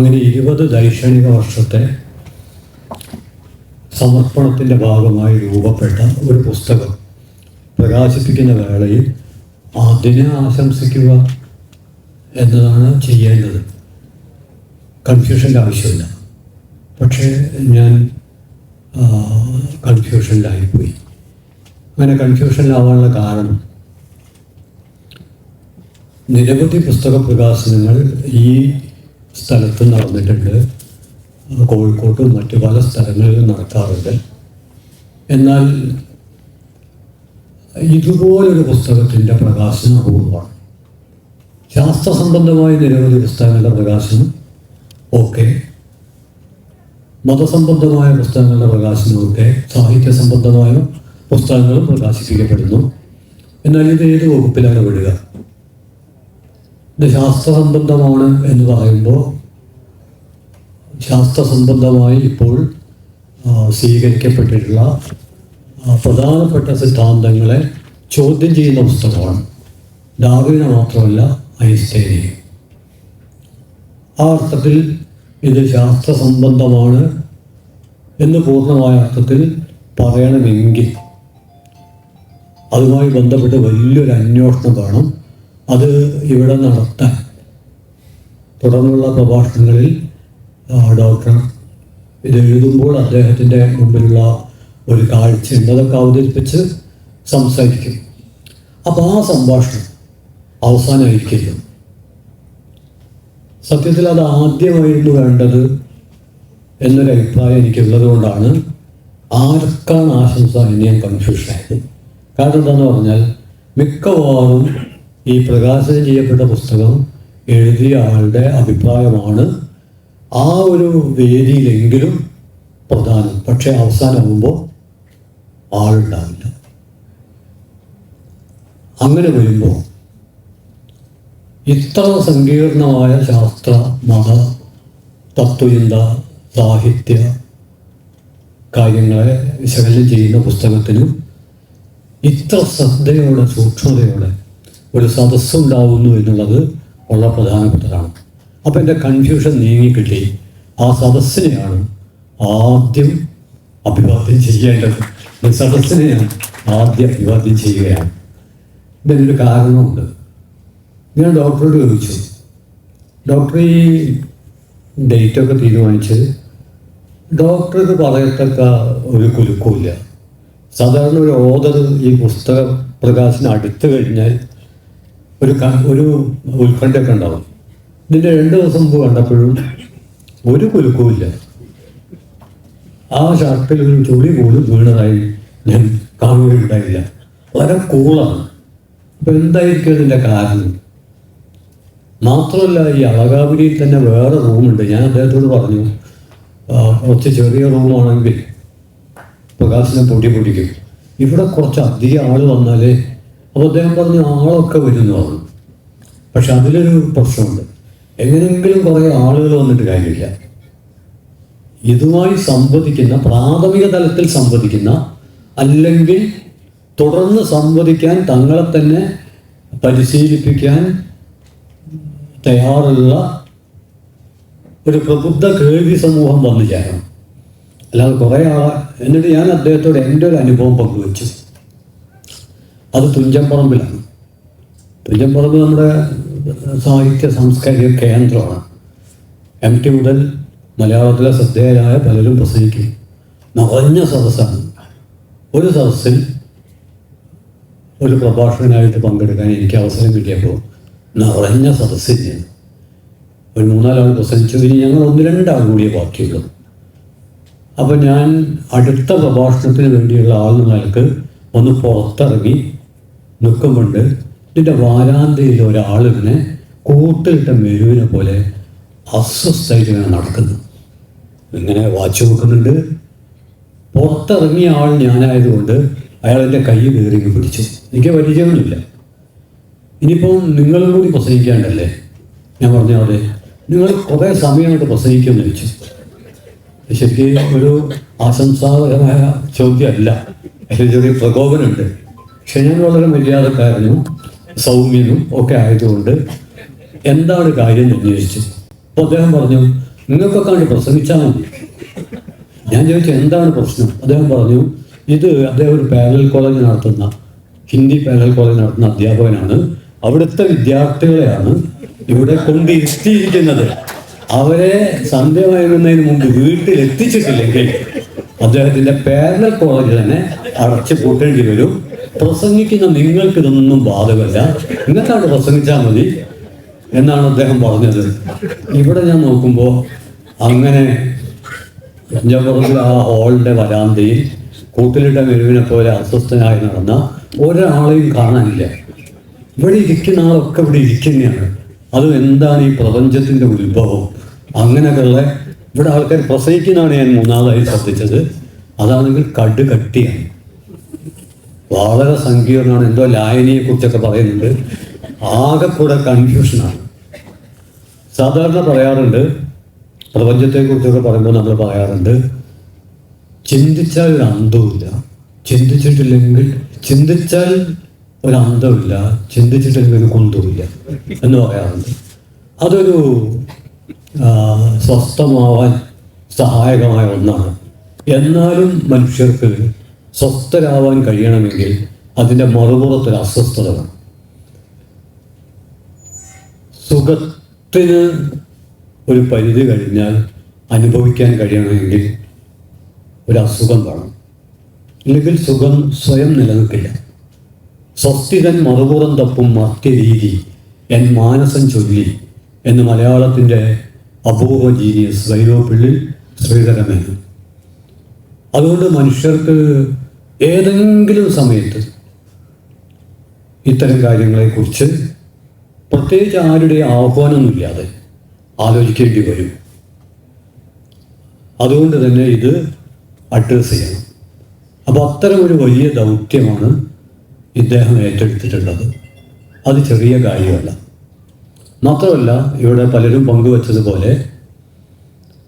അങ്ങനെ ഇരുപത് ദൈക്ഷണിക വർഷത്തെ സമർപ്പണത്തിന്റെ ഭാഗമായി രൂപപ്പെട്ട ഒരു പുസ്തകം പ്രകാശിപ്പിക്കുന്ന വേളയിൽ അതിനെ ആശംസിക്കുക എന്നതാണ് ചെയ്യേണ്ടത്. കൺഫ്യൂഷന്റെ ആവശ്യമില്ല. പക്ഷേ ഞാൻ കൺഫ്യൂഷനിലായിപ്പോയി അങ്ങനെ കൺഫ്യൂഷനിലാവാനുള്ള കാരണം നിരവധി പുസ്തക പ്രകാശനങ്ങൾ ഈ സ്ഥലത്ത് നടന്നിട്ടുണ്ട്. കോഴിക്കോട്ടും മറ്റു പല സ്ഥലങ്ങളിലും നടക്കാറുണ്ട്. എന്നാൽ ഇതുപോലൊരു പുസ്തകത്തിന്റെ പ്രകാശനം അപൂർവമാണ്. ശാസ്ത്ര സംബന്ധമായ നിരവധി പുസ്തകങ്ങളുടെ പ്രകാശനം ഓക്കെ മതസംബന്ധമായ പുസ്തകങ്ങളുടെ പ്രകാശനമൊക്കെ സാഹിത്യ സംബന്ധമായ പുസ്തകങ്ങളും പ്രകാശിപ്പിക്കപ്പെടുന്നു. എന്നാൽ ഇത് ഏത് വകുപ്പിലാണ് വിടുക ഇത് ശാസ്ത്രസംബന്ധമാണ് എന്ന് പറയുമ്പോൾ ശാസ്ത്രസംബന്ധമായി ഇപ്പോൾ സ്വീകരിക്കപ്പെട്ടിട്ടുള്ള പ്രധാനപ്പെട്ട സിദ്ധാന്തങ്ങളെ ചോദ്യം ചെയ്യുന്ന പുസ്തകമാണ്. ഡാർവിനെ മാത്രമല്ല ഐൻസ്റ്റൈനെയും ആ അർത്ഥത്തിൽ ഇത് ശാസ്ത്രസംബന്ധമാണ് എന്ന് പൂർണമായ അർത്ഥത്തിൽ പറയണമെങ്കിൽ അതുമായി ബന്ധപ്പെട്ട് വലിയൊരു അന്വേഷണം വേണം. അത് ഇവിടെ നടത്താൻ തുടർന്നുള്ള പ്രഭാഷണങ്ങളിൽ ഡോക്ടർ ഇത് എഴുതുമ്പോൾ അദ്ദേഹത്തിന്റെ മുമ്പിലുള്ള ഒരു കാഴ്ചയുണ്ട് അതൊക്കെ അവതരിപ്പിച്ച് സംസാരിക്കും. അപ്പോൾ ആ സംഭാഷണം അവസാനമായിരിക്കില്ല സത്യത്തിൽ അത് ആദ്യമായിരുന്നു വേണ്ടത് എന്നൊരു അഭിപ്രായം എനിക്കുള്ളത് കൊണ്ടാണ്. ആർക്കാണ് ആശംസ എന്ന് ഞാൻ കൺഫ്യൂഷനായത് കാരണം എന്താണെന്ന് പറഞ്ഞാൽ മിക്കവാറും ഈ പ്രകാശനം ചെയ്യപ്പെട്ട പുസ്തകം എഴുതിയ ആളുടെ അഭിപ്രായമാണ്. ആ ഒരു വേദിയിലെങ്കിലും പ്രധാനം. പക്ഷേ അവസാനമാകുമ്പോൾ ആളുണ്ടാവില്ല. അങ്ങനെ വരുമ്പോൾ ഇത്ര സങ്കീർണമായ ശാസ്ത്ര മത തത്വചിന്ത സാഹിത്യ കാര്യങ്ങളെ വിശകലനം ചെയ്യുന്ന പുസ്തകത്തിനും ഇത്ര ശ്രദ്ധയോടെ സൂക്ഷ്മതയോടെ ഒരു സദസ്സുണ്ടാവുന്നു എന്നുള്ളത് വളരെ പ്രധാനപ്പെട്ടതാണ്. അപ്പം എന്റെ കൺഫ്യൂഷൻ നീങ്ങിക്കിട്ടി. ആ സദസ്സിനെയാണ് ആദ്യം അഭിവാദ്യം ചെയ്യേണ്ടത്. സദസ്സിനെയാണ് ആദ്യം അഭിവാദ്യം ചെയ്യുകയാണ്. ഇതിനൊരു കാരണമുണ്ട്. ഞാൻ ഡോക്ടറോട് ചോദിച്ചു. ഡോക്ടർ ഈ ഡേറ്റൊക്കെ തീരുമാനിച്ച് ഡോക്ടർക്ക് പറയത്തക്ക ഒരു കുലുക്കുമില്ല സാധാരണ ഒരു ഓദർ ഈ പുസ്തക പ്രകാശനം അടുത്ത് കഴിഞ്ഞാൽ ഒരു ഒരു ഉത്കണ്ഠയൊക്കെ ഉണ്ടാവും. ഇതിന്റെ രണ്ട് ദിവസം മുമ്പ് കണ്ടപ്പോഴും ഒരു കുലുക്കുമില്ല ആ ഷർട്ടിൽ ഒരു ചുളി പോലും വീണതായി ഞാൻ കാണുകയുണ്ടായില്ല വളരെ കൂളാണ്. അപ്പം എന്തായിരിക്കും അതിന്റെ കാരണം? മാത്രമല്ല ഈ അളകാപുരിയിൽ തന്നെ വേറെ റൂമുണ്ട്. ഞാൻ അദ്ദേഹത്തോട് പറഞ്ഞു കുറച്ച് ചെറിയ റൂമാണെങ്കിൽ പ്രകാശനം പൊടി പൊടിക്കും ഇവിടെ കുറച്ച് അധികം ആൾ വന്നാലേ അപ്പോൾ അദ്ദേഹം പറഞ്ഞു ആളൊക്കെ വരുന്നു പറഞ്ഞു പക്ഷെ അതിലൊരു പ്രശ്നമുണ്ട്. എങ്ങനെയെങ്കിലും കുറേ ആളുകൾ വന്നിട്ട് കാര്യമില്ല. ഇതുമായി സംവദിക്കുന്ന പ്രാഥമിക തലത്തിൽ സംവദിക്കുന്ന അല്ലെങ്കിൽ തുടർന്ന് സംവദിക്കാൻ തങ്ങളെ തന്നെ പരിശീലിപ്പിക്കാൻ തയ്യാറുള്ള ഒരു പ്രബുദ്ധ കേൾവി സമൂഹം വന്നു ചേരണം. അല്ലാതെ കുറേ ആളെ എന്നിട്ട് ഞാൻ അദ്ദേഹത്തോട് എന്റെ ഒരു അനുഭവം പങ്കുവച്ചു. അത് തുഞ്ചമ്പറമ്പിലാണ് തുഞ്ചമ്പറമ്പ് നമ്മുടെ സാഹിത്യ സാംസ്കാരിക കേന്ദ്രമാണ്. എം ടി മുതൽ മലയാളത്തിലെ ശ്രദ്ധേയരായ പലരും പ്രസംഗിക്കും നിറഞ്ഞ സദസ്സാണ്. ഒരു സദസ്സിൽ ഒരു പ്രഭാഷകനായിട്ട് പങ്കെടുക്കാൻ എനിക്ക് അവസരം കിട്ടിയപ്പോൾ നിറഞ്ഞ സദസ്സിൽ ഞാൻ ഒരു മൂന്നാലാൾ പ്രസംഗിച്ചു ഇനി ഞങ്ങൾ ഒന്ന് രണ്ടാൾ കൂടിയേ ബാക്കിയുള്ളൂ. അപ്പോൾ ഞാൻ അടുത്ത പ്രഭാഷണത്തിന് വേണ്ടിയുള്ള ആൾ നിലയ്ക്ക് ഒന്ന് പുറത്തിറങ്ങി നിൽക്കുമ്പോണ്ട് ഇതിന്റെ വാരാന്തയിൽ ഒരാളിങ്ങനെ കൂട്ടിലിട്ട മെരുവിനെ പോലെ അസ്വസ്ഥമായിട്ട് ഇങ്ങനെ നടക്കുന്നു. ഇങ്ങനെ വാച്ച് നോക്കുന്നുണ്ട് പുറത്തിറങ്ങിയ ആൾ ഞാനായതുകൊണ്ട് അയാൾ എന്റെ കൈ കയറി പിടിച്ചു. എനിക്ക് പരിചയമൊന്നുമില്ല ഇനിയിപ്പോൾ നിങ്ങളും കൂടി പ്രസംഗിക്കാണ്ടല്ലേ? ഞാൻ പറഞ്ഞ പോലെ നിങ്ങൾ കുറേ സമയമായിട്ട് പ്രസംഗിക്കുമെന്ന് വെച്ചു ശരിക്കും ഒരു ആശംസാകരമായ ചോദ്യമല്ല. ചെറിയ പ്രകോപനമുണ്ട്. ഞാൻ വളരെ മര്യാദക്കാരനും സൗമ്യനും ഒക്കെ ആയതുകൊണ്ട് എന്താണ് കാര്യം അന്വേഷിച്ചു. അപ്പോൾ അദ്ദേഹം പറഞ്ഞു നിങ്ങൾക്കൊക്കെ ആണ് പ്രസംഗിച്ചാൽ മതി. ഞാൻ ചോദിച്ചു എന്താണ് പ്രശ്നം? അദ്ദേഹം പറഞ്ഞു ഇത് അദ്ദേഹം ഒരു പാരലൽ കോളേജ് നടത്തുന്ന ഹിന്ദി പാരലൽ കോളേജ് നടത്തുന്ന അധ്യാപകനാണ്. അവിടുത്തെ വിദ്യാർത്ഥികളെയാണ് ഇവിടെ കൊണ്ടിരുത്തിയിരിക്കുന്നത് അവരെ സന്ധ്യ മുമ്പ് വീട്ടിൽ എത്തിച്ചിട്ടില്ലെങ്കിൽ അദ്ദേഹത്തിന്റെ പാരലൽ കോളേജ് തന്നെ അടച്ചു പൂട്ടേണ്ടി വരും. പ്രസംഗിക്കുന്ന നിങ്ങൾക്ക് ഇതൊന്നും ബാധകമല്ല. നിങ്ങൾക്കാണ് പ്രസംഗിച്ചാൽ മതി എന്നാണ് അദ്ദേഹം പറഞ്ഞത്. ഇവിടെ ഞാൻ നോക്കുമ്പോൾ അങ്ങനെ പഞ്ചാബുറത്തിൽ ആ ഹോളിന്റെ വരാന്തയിൽ കൂട്ടിലിട്ട മെരുവിനെ പോലെ അസ്വസ്ഥനായി നടന്ന ഒരാളെയും കാണാനില്ല. ഇവിടെ ഇരിക്കുന്ന ആളൊക്കെ ഇവിടെ ഇരിക്കുന്നതാണ്. അത് എന്താണ് ഈ പ്രപഞ്ചത്തിന്റെ ഉത്ഭവം? അങ്ങനെയൊക്കെയുള്ള ഇവിടെ ആൾക്കാർ പ്രസംഗിക്കുന്നതാണ് ഞാൻ മൂന്നാമതായി ശ്രദ്ധിച്ചത്. അതാണെങ്കിൽ കട് കട്ടിയാണ് വളരെ സങ്കീർണമാണ് എന്തോ ലായനിയെ കുറിച്ചൊക്കെ പറയുന്നുണ്ട്. ആകെ കൂടെ കൺഫ്യൂഷനാണ് സാധാരണ പറയാറുണ്ട് പ്രപഞ്ചത്തെക്കുറിച്ചൊക്കെ പറയുമ്പോൾ നമ്മൾ പറയാറുണ്ട് ചിന്തിച്ചാൽ ഒരു അന്തവുമില്ല ചിന്തിച്ചിട്ടില്ലെങ്കിൽ ചിന്തിച്ചാൽ ഒരു അന്തമില്ല ചിന്തിച്ചിട്ടില്ലെങ്കിൽ ഒരു കുന്തവുമില്ല എന്ന് പറയാറുണ്ട്. അതൊരു സ്വസ്ഥമാവാൻ സഹായകമായ ഒന്നാണ്. എന്നാലും മനുഷ്യർക്ക് സ്വസ്ഥരാവാൻ കഴിയണമെങ്കിൽ അതിന്റെ മറുപുറത്തൊരു അസ്വസ്ഥത വേണം. സുഖത്തിന് ഒരു പരിധി കഴിഞ്ഞാൽ അനുഭവിക്കാൻ കഴിയണമെങ്കിൽ ഒരു അസുഖം വേണം. ഇല്ലെങ്കിൽ സുഖം സ്വയം നിലനിൽക്കില്ല. സ്വസ്ഥിതൻ മറുപുറം തപ്പും മർത്യരീതി എൻ മാനസം ചൊല്ലി എന്ന് മലയാളത്തിന്റെ അപൂർവ ജീനിയസ് വൈലോപ്പിള്ളിൽ ശ്രീധരമേനു അതുകൊണ്ട് മനുഷ്യർക്ക് ഏതെങ്കിലും സമയത്ത് ഇത്തരം കാര്യങ്ങളെക്കുറിച്ച് പ്രത്യേകിച്ച് ആരുടെ ആഹ്വാനമൊന്നുമില്ലാതെ ആലോചിക്കേണ്ടി വരും. അതുകൊണ്ട് തന്നെ ഇത് അഡ്രസ് ചെയ്യണം. അപ്പോൾ അത്തരം ഒരു വലിയ ദൗത്യമാണ് ഇദ്ദേഹം ഏറ്റെടുത്തിട്ടുള്ളത്. അത് ചെറിയ കാര്യമല്ല. മാത്രമല്ല ഇവിടെ പലരും പങ്കുവച്ചതുപോലെ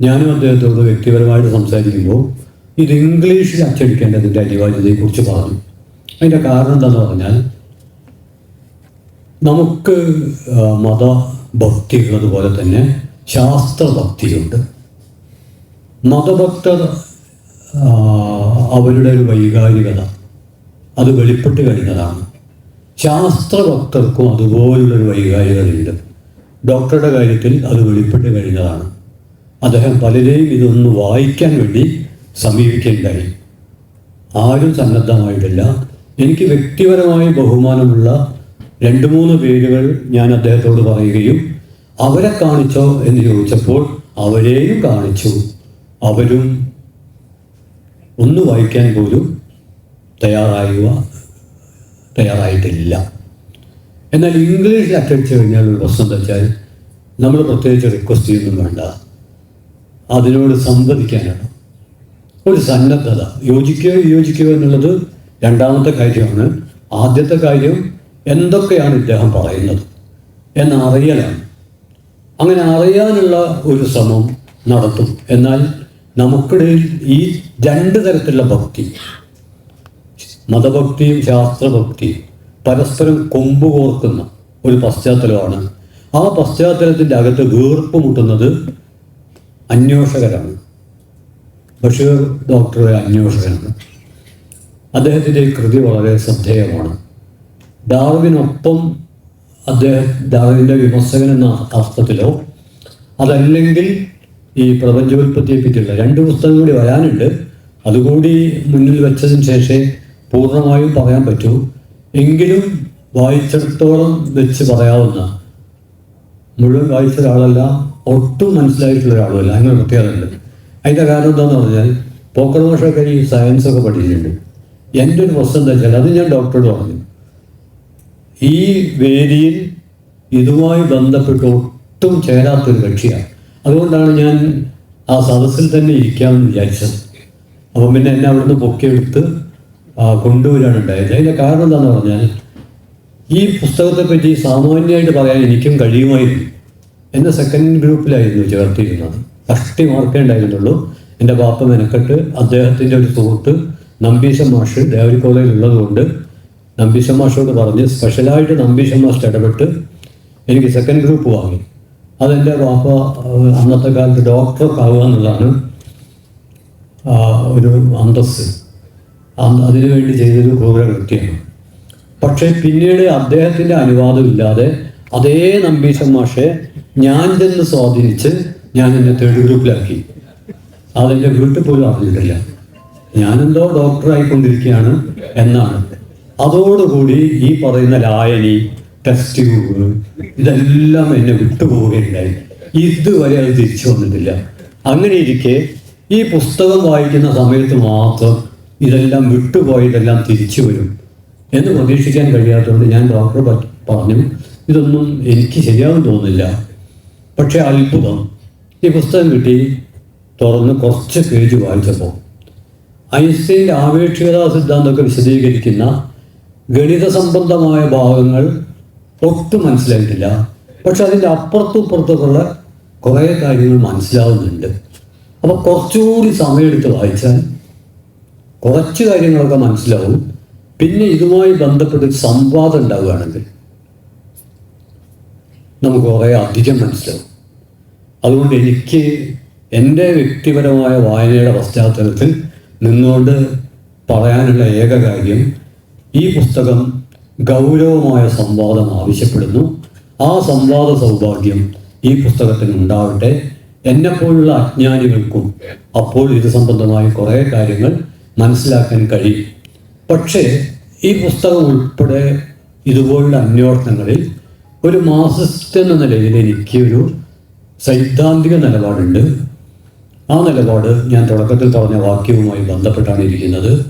ഞാനും അദ്ദേഹത്തോട് വ്യക്തിപരമായിട്ട് സംസാരിക്കുമ്പോൾ ഇത് ഇംഗ്ലീഷിൽ അച്ചടിക്കേണ്ടതിന്റെ അനിവാര്യതയെക്കുറിച്ച് പറഞ്ഞു. അതിന്റെ കാരണം എന്താണെന്ന് പറഞ്ഞാൽ നമുക്ക് മതഭക്തി അതുപോലെ തന്നെ ശാസ്ത്രഭക്തിയുണ്ട്. മതഭക്തർ അവരുടെ ഒരു വൈകാരികത അത് വെളിപ്പെട്ട് കഴിഞ്ഞതാണ്. ശാസ്ത്രഭക്തർക്കും അതുപോലുള്ളൊരു വൈകാരികതയുണ്ട്. ഡോക്ടറുടെ കാര്യത്തിൽ അത് വെളിപ്പെട്ട് കഴിഞ്ഞതാണ്. അദ്ദേഹം പലരെയും ഇതൊന്ന് വായിക്കാൻ വേണ്ടി സമീപിക്കേണ്ടായി ആരും സന്നദ്ധമായിട്ടില്ല. എനിക്ക് വ്യക്തിപരമായി ബഹുമാനമുള്ള രണ്ട് മൂന്ന് പേരുകൾ ഞാൻ അദ്ദേഹത്തോട് പറയുകയും അവരെ കാണിച്ചോ എന്ന് ചോദിച്ചപ്പോൾ അവരെയും കാണിച്ചു. അവരും ഒന്ന് വായിക്കാൻ പോലും തയ്യാറായുക തയ്യാറായിട്ടില്ല. എന്നാൽ ഇംഗ്ലീഷിൽ അച്ചടിച്ചു കഴിഞ്ഞാൽ ഒരു പ്രശ്നം എന്താ വെച്ചാൽ നമ്മൾ പ്രത്യേകിച്ച് റിക്വസ്റ്റ് ചെയ്യുന്നും വേണ്ട. അതിനോട് സംവദിക്കാനാണ്. ഒരു സന്നദ്ധത. യോജിക്കുക യോജിക്കുക എന്നുള്ളത് രണ്ടാമത്തെ കാര്യമാണ്. ആദ്യത്തെ കാര്യം എന്തൊക്കെയാണ് ഇദ്ദേഹം പറയുന്നത് എന്നറിയലാണ്. അങ്ങനെ അറിയാനുള്ള ഒരു ശ്രമം നടത്തും. എന്നാൽ നമുക്കിടയിൽ ഈ രണ്ട് തരത്തിലുള്ള ഭക്തി മതഭക്തിയും ശാസ്ത്രഭക്തിയും പരസ്പരം കൊമ്പ് കോർക്കുന്ന ഒരു പശ്ചാത്തലമാണ്. ആ പശ്ചാത്തലത്തിന്റെ അകത്ത് വീർപ്പ് മുട്ടുന്നത് അന്വേഷകരാണ്. ബഷീർ ഡോക്ടർ ഒരു അന്വേഷകനാണ് അദ്ദേഹത്തിന്റെ കൃതി വളരെ ശ്രദ്ധേയമാണ്. ഡാർവിനൊപ്പം അദ്ദേഹം ഡാർവിന്റെ വിമർശകൻ എന്ന അർത്ഥത്തിലോ അതല്ലെങ്കിൽ ഈ പ്രപഞ്ചോൽപ്പത്തിയെ പറ്റിയുള്ള രണ്ട് പുസ്തകം കൂടി വരാനുണ്ട്. അതുകൂടി മുന്നിൽ വെച്ചതിന് ശേഷമേ പൂർണമായും പറയാൻ പറ്റൂ. എങ്കിലും വായിച്ചിടത്തോളം വെച്ച് പറയാവുന്ന മുഴുവൻ വായിച്ച ഒരാളല്ല ഒട്ടും മനസ്സിലായിട്ടുള്ള ഒരാളുമല്ല. അങ്ങനെ പ്രത്യേകതയുണ്ട്. അതിന്റെ കാരണം എന്താണെന്ന് പറഞ്ഞാൽ പോക്കർ ഭാഷയൊക്കെ ഈ സയൻസൊക്കെ പഠിച്ചിട്ടുണ്ട്. എന്റെ ഒരു പ്രശ്നം എന്താ വെച്ചാൽ അത് ഞാൻ ഡോക്ടറോട് പറഞ്ഞു. ഈ വേദിയിൽ ഇതുമായി ബന്ധപ്പെട്ട് ഒട്ടും ചേരാത്തൊരു കക്ഷിയാണ്. അതുകൊണ്ടാണ് ഞാൻ ആ സദസ്സിൽ തന്നെ ഇരിക്കാമെന്ന് വിചാരിച്ചത്. അപ്പം പിന്നെ എന്നെ അവിടുന്ന് പൊക്കിയെടുത്ത് കൊണ്ടുവരാണ് ഉണ്ടായത്. അതിന്റെ കാരണം എന്താണെന്ന് പറഞ്ഞാൽ ഈ പുസ്തകത്തെ പറ്റി സാമാന്യമായിട്ട് പറയാൻ എനിക്കും കഴിയുമായിരുന്നു. എന്നെ സെക്കൻഡ് ഗ്രൂപ്പിലായിരുന്നു ചേർത്തിരുന്നത്. കഷ്ടി മാർക്കേ ഉണ്ടായിരുന്നുള്ളൂ. എന്റെ ബാപ്പ മെനക്കെട്ട് അദ്ദേഹത്തിന്റെ ഒരു സുഹൃത്ത് നമ്പീശ മാഷ് ദേവരി കോളേജിൽ ഉള്ളതുകൊണ്ട് നമ്പീശ മാഷോട് പറഞ്ഞ് സ്പെഷ്യലായിട്ട് നമ്പീശ മാഷ് ഇടപെട്ട് എനിക്ക് സെക്കൻഡ് ഗ്രൂപ്പ് വാങ്ങി. അതെന്റെ പാപ്പ അന്നത്തെ കാലത്ത് ഡോക്ടർ ആവുക എന്നുള്ളതാണ് ഒരു അന്തസ് അതിനുവേണ്ടി ചെയ്തൊരു വേണ്ടി കൃത്യമാണ് പക്ഷേ പിന്നീട് അദ്ദേഹത്തിന്റെ അനുവാദമില്ലാതെ അതേ നമ്പീശൻ മാഷെ ഞാൻ ചെന്ന് സ്വാധീനിച്ച് ഞാൻ എന്നെ തേർഡ് ഗ്രൂപ്പിലാക്കി. അതെന്റെ വീട്ടിൽ പോലും അറിഞ്ഞിട്ടില്ല. ഞാനെന്തോ ഡോക്ടറായിക്കൊണ്ടിരിക്കുകയാണ് എന്നാണ്. അതോടുകൂടി ഈ പറയുന്ന ലായനി ടെസ്റ്റ് ട്യൂബ് ഇതെല്ലാം എന്നെ വിട്ടുപോവുകയുണ്ടായി. ഇതുവരെ അത് തിരിച്ചു വന്നിട്ടില്ല. അങ്ങനെ ഇരിക്കെ ഈ പുസ്തകം വായിക്കുന്ന സമയത്ത് മാത്രം ഇതെല്ലാം വിട്ടുപോയതെല്ലാം തിരിച്ചു വരും എന്ന് പ്രതീക്ഷിക്കാൻ കഴിയാത്തതുകൊണ്ട് ഞാൻ ഡോക്ടർ പറഞ്ഞു ഇതൊന്നും എനിക്ക് ശരിയാകും തോന്നുന്നില്ല പക്ഷേ അത്ഭുതം. ഈ പുസ്തകം കിട്ടി തുറന്ന് കുറച്ച് പേജ് വായിച്ചപ്പോൾ. ഐൻസ്റ്റൈന്റെ ആപേക്ഷികതാ സിദ്ധാന്തമൊക്കെ വിശദീകരിക്കുന്ന ഗണിത സംബന്ധമായ ഭാഗങ്ങൾ ഒട്ടും മനസ്സിലായിട്ടില്ല. പക്ഷെ അതിന്റെ അപ്പുറത്തും ഇപ്പുറത്തുമുള്ള കുറേ കാര്യങ്ങൾ മനസ്സിലാവുന്നുണ്ട്. അപ്പോൾ കുറച്ചുകൂടി സമയമെടുത്ത് വായിച്ചാൽ കുറച്ച് കാര്യങ്ങളൊക്കെ മനസ്സിലാവും. പിന്നെ ഇതുമായി ബന്ധപ്പെട്ട് സംവാദം ഉണ്ടാവുകയാണെങ്കിൽ നമുക്ക് കുറേ അധികം മനസ്സിലാവും. അതുകൊണ്ട് എനിക്ക് എന്റെ വ്യക്തിപരമായ വായനയുടെ പശ്ചാത്തലത്തിൽ നിന്നോട് പറയാനുള്ള ഏക കാര്യം ഈ പുസ്തകം ഗൗരവമായ സംവാദം ആവശ്യപ്പെടുന്നു. ആ സംവാദ സൗഭാഗ്യം ഈ പുസ്തകത്തിന് ഉണ്ടാവട്ടെ. എന്നെപ്പോലുള്ള അജ്ഞാനികൾക്കും അപ്പോൾ ഇത് സംബന്ധമായ കുറേ കാര്യങ്ങൾ മനസ്സിലാക്കാൻ കഴിയും. പക്ഷേ ഈ പുസ്തകം ഉൾപ്പെടെ ഇതുപോലുള്ള അന്വേഷണങ്ങളിൽ ഒരു മാസിസ്റ്റ് എന്ന നിലയിൽ എനിക്ക് ഒരു സൈദ്ധാന്തിക നിലപാടുണ്ട്. ആ നിലപാട് ഞാൻ തുടക്കത്തിൽ പറഞ്ഞ വാക്യവുമായി ബന്ധപ്പെട്ടാണ് ഇരിക്കുന്നത്.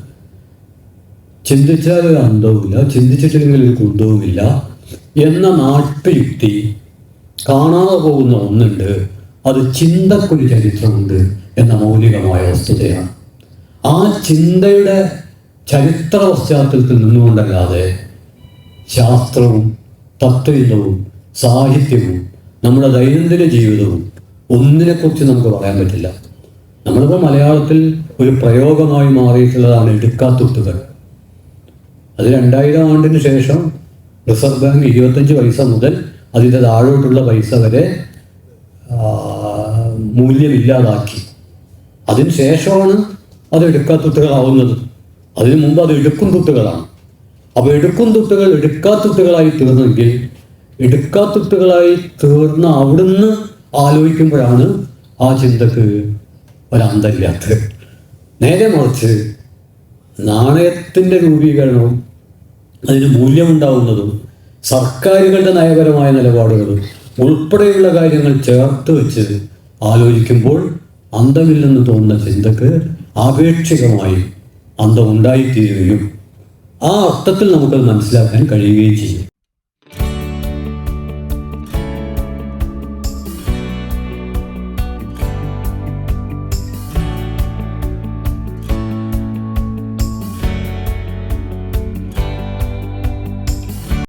ചിന്തിച്ചാൽ ഒരു അന്തവുമില്ല ചിന്തിച്ചിട്ടില്ലെങ്കിൽ ഒരു കുന്തവുമില്ല എന്ന നാട്ടുയുക്തി കാണാതെ പോകുന്ന ഒന്നുണ്ട്. അത് ചിന്തക്കൊരു ചരിത്രമുണ്ട് എന്ന മൗലികമായ വസ്തുതയാണ്. ആ ചിന്തയുടെ ചരിത്ര പശ്ചാത്തലത്തിൽ നിന്നുകൊണ്ടല്ലാതെ ശാസ്ത്രവും തത്വവും സാഹിത്യവും നമ്മുടെ ദൈനംദിന ജീവിതവും ഒന്നിനെക്കുറിച്ച് നമുക്ക് പറയാൻ പറ്റില്ല. നമ്മളിപ്പോൾ മലയാളത്തിൽ ഒരു പ്രയോഗമായി മാറിയിട്ടുള്ളതാണ് എടുക്കാത്തുട്ടുകൾ അത് രണ്ടായിരം ആണ്ടിന് ശേഷം റിസർവ് ബാങ്ക് ഇരുപത്തഞ്ച് പൈസ മുതൽ അതിന്റെ താഴോട്ടുള്ള പൈസ വരെ മൂല്യമില്ലാതാക്കി അതിന് ശേഷമാണ് അത് എടുക്കാത്തുട്ടുകളാവുന്നത് അതിനു മുമ്പ് അത് എടുക്കും തുട്ടുകളാണ്. അപ്പോൾ എടുക്കും തുട്ടുകൾ എടുക്കാത്തുട്ടുകളായി തീർന്നെങ്കിൽ എടുക്കാത്തുട്ടുകളായി തീർന്ന അവിടുന്ന് ആലോചിക്കുമ്പോഴാണ് ആ ചിന്തക്ക് ഒരന്തരില്ലാത്തത് നേരെ മറിച്ച് നാണയത്തിന്റെ രൂപീകരണവും അതിന് മൂല്യമുണ്ടാവുന്നതും സർക്കാരുകളുടെ നയപരമായ നിലപാടുകളും ഉൾപ്പെടെയുള്ള കാര്യങ്ങൾ ചേർത്ത് വെച്ച് ആലോചിക്കുമ്പോൾ അന്തമില്ലെന്ന് തോന്നുന്ന ചിന്തക്ക് ആപേക്ഷികമായി അന്തമുണ്ടായിത്തീരുകയും ആ അർത്ഥത്തിൽ നമുക്കത് മനസ്സിലാക്കാൻ കഴിയുകയും ചെയ്യും.